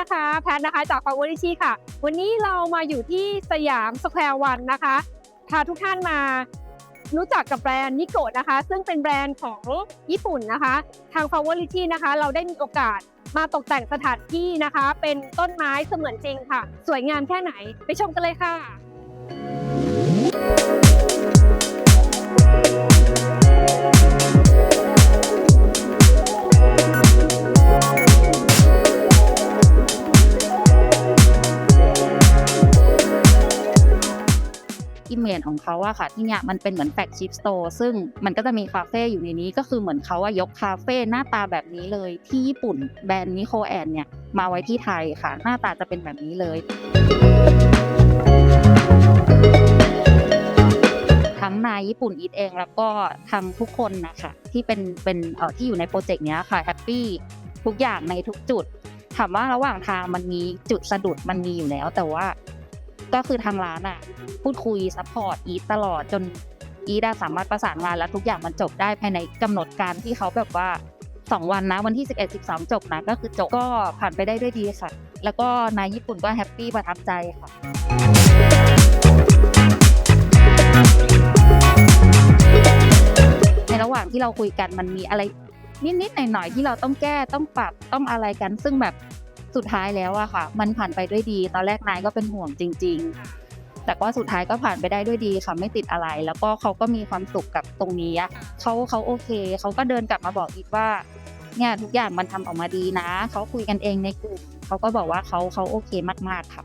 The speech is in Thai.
นะคะแพทนะคะจาก Power ชีค่ะ วันนี้เรามาอยู่ที่สยามสแควร์วันนะคะพาทุกท่านมารู้จักกับแบรนด์นิโกะนะคะ ซึ่งเป็นแบรนด์ของญี่ปุ่นนะคะ ทาง Power ชีนะคะ เราได้มีโอกาสมาตกแต่งสถานที่นะคะ เป็นต้นไม้เสมือนจริงค่ะ สวยงามแค่ไหนไปชมกันเลยค่ะ อิมเมจของเขาอะค่ะ ที่เนี่ยมันเป็นเหมือนแฟกชิปสโตร์ซึ่งมันก็จะมีคาเฟ่อยู่ในนี้ก็คือเหมือนเขาอะยกคาเฟ่หน้าตาแบบนี้เลยที่ญี่ปุ่นแบรนด์นิโคแอนเนี่ยมาไว้ที่ไทยค่ะ หน้าตาจะเป็นแบบนี้เลยทั้งนายญี่ปุ่นอีทเองแล้วก็ทางทุกคนนะคะที่เป็นเป็นเอ่อที่อยู่ในโปรเจกต์เนี้ยค่ะแฮปปี้ทุกอย่างในทุกจุด ถามว่าระหว่างทางมันมีจุดสะดุดมันมีอยู่แล้ว แต่ว่า ก็คือทางร้านอะพูดคุยซัพพอร์ตอีทตลอดจนอีทสามารถประสานงานแล้วทุกอย่างมันจบได้ภายในกำหนดการที่เขาแบบว่า 2 วันนะวันที่ 11 12 จบนะก็คือจบก็ผ่านไปได้ด้วยดีค่ะ แล้วก็นายญี่ปุ่นก็แฮปปี้ประทับใจค่ะในระหว่างที่เราคุยกันมันมีอะไรนิดๆหน่อยๆที่เราต้องแก้ต้องปรับต้องอะไรกัน ซึ่งแบบ สุดท้ายแล้วอะค่ะ มันผ่านไปด้วยดี ตอนแรกนายก็เป็นห่วงจริง ๆ แต่ก็สุดท้ายก็ผ่านไปได้ด้วยดีค่ะไม่ติดอะไร แล้วก็เขาก็มีความสุขกับตรงนี้อะเขาเขาโอเคเขาก็เดินกลับมาบอกอีกว่าเนี่ยทุกอย่างมันทำออกมาดีนะเขาคุยกันเองในกลุ่มเขาก็บอกว่าเขาเขาโอเคมากๆค่ะ